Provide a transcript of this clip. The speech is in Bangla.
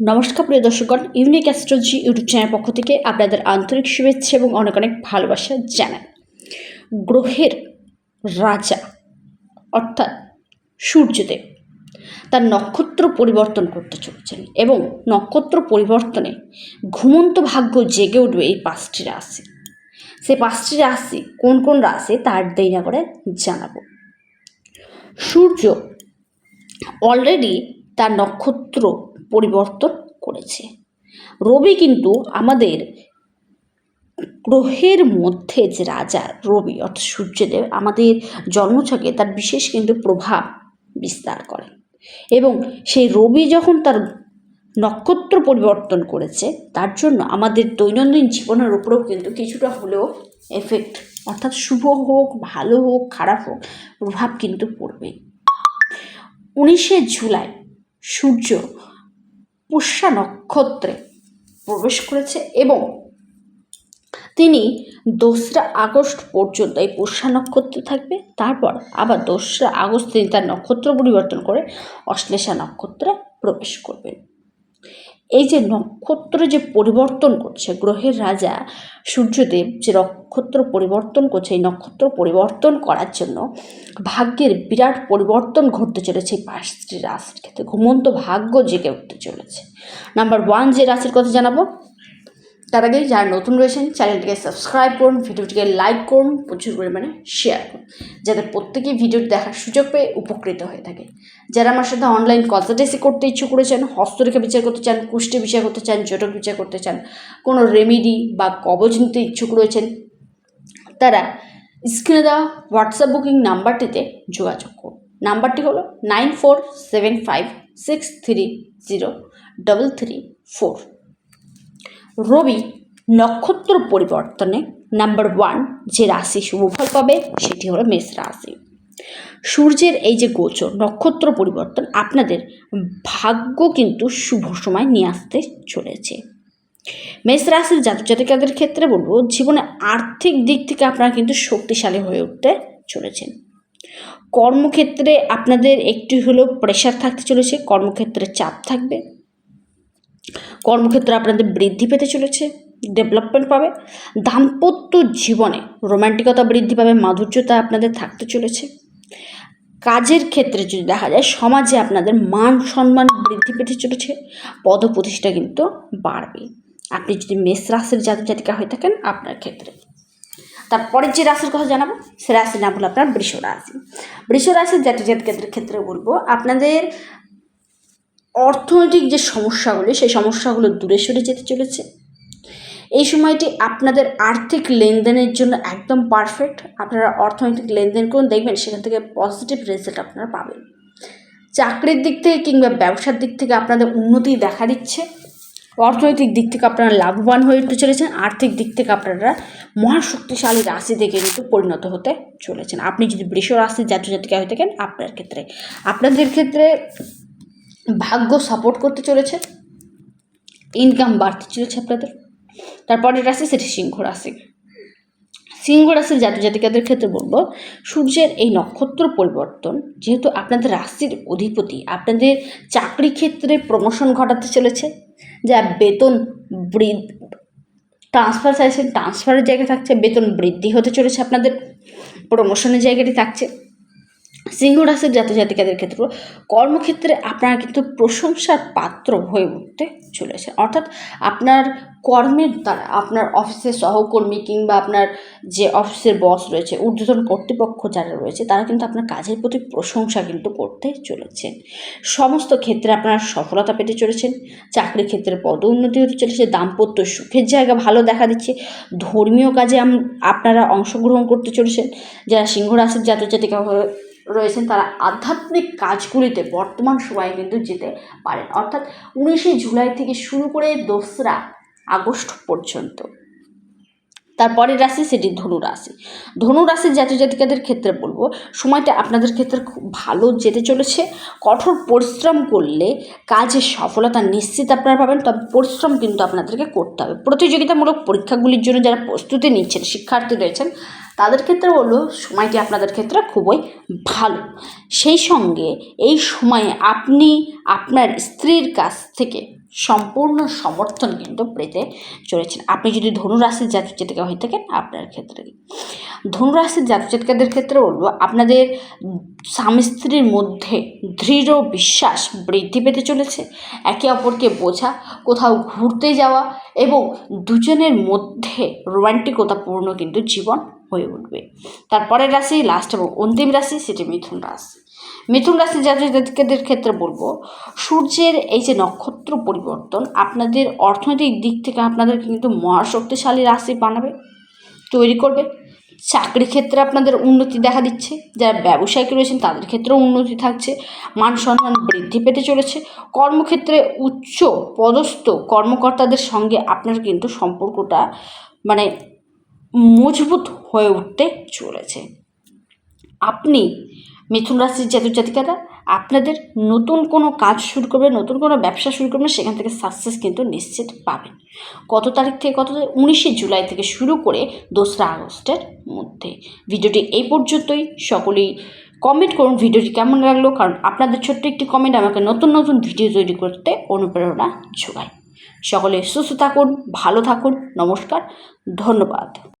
নমস্কার প্রিয় দর্শকগণ ইউনিক অ্যাস্ট্রোলজি ইউটিউব চ্যানেল পক্ষ থেকে আপনাদের আন্তরিক শুভেচ্ছা এবং অনেক অনেক ভালোবাসা জানান গ্রহের রাজা, অর্থাৎ সূর্যদেব, তার নক্ষত্র পরিবর্তন করতে চলেছেন এবং নক্ষত্র পরিবর্তনে ঘুমন্ত ভাগ্য জেগে উঠবে এই পাঁচটি রাশি। সেই পাঁচটি রাশি কোন কোন রাশি তার দেরি না করে জানাব। সূর্য অলরেডি তার নক্ষত্র পরিবর্তন করেছে। রবি কিন্তু আমাদের গ্রহের মধ্যে যে রাজা রবি, অর্থাৎ সূর্যদেব, আমাদের জন্মছকে তার বিশেষ কিন্তু প্রভাব বিস্তার করে। এবং সেই রবি যখন তার নক্ষত্র পরিবর্তন করেছে, তার জন্য আমাদের দৈনন্দিন জীবনের উপরেও কিন্তু কিছুটা হলেও এফেক্ট অর্থাৎ শুভ হোক, ভালো হোক, খারাপ হোক, প্রভাব কিন্তু পড়বে। উনিশে জুলাই সূর্য পুষ্যা নক্ষত্রে প্রবেশ করেছে এবং তিনি দোসরা আগস্ট পর্যন্ত এই পুষ্যা নক্ষত্রে থাকবে। তারপর আবার দোসরা আগস্ট তিনি তার নক্ষত্র পরিবর্তন করে অশ্লেষা নক্ষত্রে প্রবেশ করবেন। এই যে নক্ষত্র যে পরিবর্তন করছে, গ্রহের রাজা সূর্যদেব যে নক্ষত্র পরিবর্তন করছে, এই নক্ষত্র পরিবর্তন করার জন্য ভাগ্যের বিরাট পরিবর্তন ঘটতে চলেছে এই পাঁচটি রাশির ক্ষেত্রে। ঘুমন্ত ভাগ্য জেগে উঠতে চলেছে। নাম্বার ওয়ান যে রাশির কথা জানাব তার আগে যারা নতুন রয়েছেন চ্যানেলটিকে সাবস্ক্রাইব করুন ভিডিওটিকে লাইক করুন, প্রচুর পরিমাণে শেয়ার করুন, যাতে প্রত্যেকেই ভিডিওটি দেখার সুযোগ পেয়ে উপকৃত হয়ে থাকে। যারা আমার সাথে অনলাইন কনসালটেন্সি করতে ইচ্ছুক করেছেন হস্তরেখা বিচার করতে চান কুষ্টি বিচার করতে চান, জটক বিচার করতে চান, কোনো রেমিডি বা কবজ নিতে ইচ্ছুক রয়েছেন, তারা স্ক্রিনে দেওয়া হোয়াটসঅ্যাপ বুকিং নাম্বারটিতে যোগাযোগ করুন। নাম্বারটি হলো nine four seven five six three zero double three four রবি নক্ষত্র পরিবর্তনে নাম্বার ওয়ান যে রাশি শুভফল পাবে সেটি হলো মেষ রাশি। সূর্যের এই যে গোচর, নক্ষত্র পরিবর্তন আপনাদের ভাগ্য কিন্তু শুভ সময় নিয়ে আসতে চলেছে। মেষ রাশির জাতক জাতিকাদের ক্ষেত্রে বলব, জীবনে আর্থিক দিক থেকে আপনারা কিন্তু শক্তিশালী হয়ে উঠতে চলেছেন। কর্মক্ষেত্রে আপনাদের একটু হলেও প্রেশার থাকতে চলেছে, কর্মক্ষেত্রে চাপ থাকবে। কর্মক্ষেত্রে আপনাদের বৃদ্ধি পেতে চলেছে ডেভেলপমেন্ট পাবে, দাম্পত্য জীবনে রোমান্টিকতা বৃদ্ধি পাবে, মাধুর্যতা আপনাদের থাকতে চলেছে। কাজের ক্ষেত্রে যদি দেখা যায়, সমাজে আপনাদের মান সম্মান বৃদ্ধি পেতে চলেছে, পদপ্রতিষ্ঠা কিন্তু বাড়বে। আপনি যদি মেষ রাশির জাতি জাতিকা হয়ে থাকেন, আপনার ক্ষেত্রে। তারপরের যে রাশির কথা জানাব, সে রাশির নাম হলো আপনার বৃষ রাশি বৃষ রাশির জাতক জাতিকাদের ক্ষেত্রে বলব, আপনাদের অর্থনৈতিক যে সমস্যাগুলি, সেই সমস্যাগুলো দূরে সরে যেতে চলেছে। এই সময়টি আপনাদের আর্থিক লেনদেনের জন্য একদম পারফেক্ট আপনারা অর্থনৈতিক লেনদেন করুন, দেখবেন সেখান থেকে পজিটিভ রেজাল্ট আপনারা পাবেন। চাকরির দিক থেকে কিংবা ব্যবসার দিক থেকে আপনাদের উন্নতি দেখা দিচ্ছে। অর্থনৈতিক দিক থেকে আপনারা লাভবান হয়ে উঠতে চলেছেন। আর্থিক দিক থেকে আপনারা মহাশক্তিশালী রাশি থেকে কিন্তু পরিণত হতে চলেছেন। আপনি যদি বৃষ রাশির জাতীয় জাতিকা হয়ে থাকেন, আপনার ক্ষেত্রে, আপনাদের ক্ষেত্রে ভাগ্য সাপোর্ট করতে চলেছে। ইনকাম বাড়তে চলেছে আপনাদের। তারপরের রাশি সেটি সিংহ রাশি। সিংহ রাশির জাতি জাতিকাদের ক্ষেত্রে বলব, সূর্যের এই নক্ষত্র পরিবর্তন যেহেতু আপনাদের রাশির অধিপতি, আপনাদের চাকরি ক্ষেত্রে প্রমোশন ঘটাতে চলেছে। যা বেতন ট্রান্সফার চাইছেন ট্রান্সফারের জায়গা থাকছে, বেতন বৃদ্ধি হতে চলেছে আপনাদের। প্রমোশনের জায়গাটি থাকছে। সিংহ রাশির জাতি জাতিকাদের ক্ষেত্রে কর্মক্ষেত্রে আপনারা কিন্তু প্রশংসার পাত্র হয়ে উঠতে চলেছে। অর্থাৎ আপনার কর্মের দ্বারা আপনার অফিসের সহকর্মী কিংবা আপনার যে অফিসের বস রয়েছে, ঊর্ধ্বতন কর্তৃপক্ষ যারা রয়েছে, তারা কিন্তু আপনার কাজের প্রতি প্রশংসা কিন্তু করতে চলেছেন। সমস্ত ক্ষেত্রে আপনারা সফলতা পেতে চলেছেন চাকরি ক্ষেত্রে পদ উন্নতি হতে চলেছে, দাম্পত্য সুখের জায়গা ভালো দেখা দিচ্ছে, ধর্মীয় কাজে আপনারা অংশগ্রহণ করতে চলেছেন। যারা সিংহ রাশির জাতক জাতিকা রয়েছেন, তারা আধ্যাত্মিক কাজগুলিতে বর্তমান সময়ে কিন্তু যেতে পারেন। অর্থাৎ উনিশে জুলাই থেকে শুরু করে দোসরা আগস্ট পর্যন্ত। তারপরের রাশি, সেটি ধনু রাশি। ধনু রাশির জাতীয় জাতিকাদের ক্ষেত্রে বলব, সময়টা আপনাদের ক্ষেত্রে খুব ভালো যেতে চলেছে। কঠোর পরিশ্রম করলে কাজে সফলতা নিশ্চিত আপনারা পাবেন, তবে পরিশ্রম কিন্তু আপনাদেরকে করতে হবে। প্রতিযোগিতামূলক পরীক্ষাগুলির জন্য যারা প্রস্তুতি নিচ্ছেন, শিক্ষার্থী রয়েছেন তাদের ক্ষেত্রে বলল সময়টি আপনাদের ক্ষেত্রে খুবই ভালো। সেই সঙ্গে এই সময়ে আপনি আপনার স্ত্রীর কাছ থেকে সম্পূর্ণ সমর্থন কিন্তু পেতে চলেছেন। আপনি যদি ধনুরাশির জাতক জাতিকা হয়ে থাকেন আপনার ক্ষেত্রে। ধনুরাশির জাতক জাতিকাদের ক্ষেত্রে বলব আপনাদের স্বামী স্ত্রীর মধ্যে দৃঢ় বিশ্বাস বৃদ্ধি পেতে চলেছে। একে অপরকে বোঝা, কোথাও ঘুরতে যাওয়া এবং দুজনের মধ্যে রোমান্টিকতাপূর্ণ কিন্তু জীবন হয়ে উঠবে। তারপরের রাশি লাস্ট এবং অন্তিম রাশি সেটি মিথুন রাশি। মিথুন রাশি জাতক ক্ষেত্রে বলব, সূর্যের এই যে নক্ষত্র পরিবর্তন আপনাদের অর্থনৈতিক দিক থেকে আপনাদের কিন্তু মহাশক্তিশালী রাশি বানাবে, তৈরি করবে। চাকরি ক্ষেত্রে আপনাদের উন্নতি দেখা দিচ্ছে, যারা ব্যবসায়িক রয়েছেন তাদের ক্ষেত্রেও উন্নতি থাকছে, মান সম্মান বৃদ্ধি পেতে চলেছে। কর্মক্ষেত্রে উচ্চ পদস্থ কর্মকর্তাদের সঙ্গে আপনার কিন্তু সম্পর্কটা মানে মজবুত হয়ে উঠতে চলেছে। আপনি মিথুন রাশির জাতক জাতিকারা, আপনাদের নতুন কোনো কাজ শুরু করবেন, নতুন কোনো ব্যবসা শুরু করবেন, সেখান থেকে সাকসেস কিন্তু নিশ্চিত পাবেন। কত তারিখ থেকে কত উনিশে জুলাই থেকে শুরু করে দোসরা আগস্টের মধ্যে। ভিডিওটি এই পর্যন্তই। সকলেই কমেন্ট করুন ভিডিওটি কেমন লাগল? কারণ আপনাদের ছোট্ট একটি কমেন্ট আমাকে নতুন নতুন ভিডিও তৈরি করতে অনুপ্রেরণা যোগায়। সকলে সুস্থ থাকুন, ভালো থাকুন, নমস্কার, ধন্যবাদ।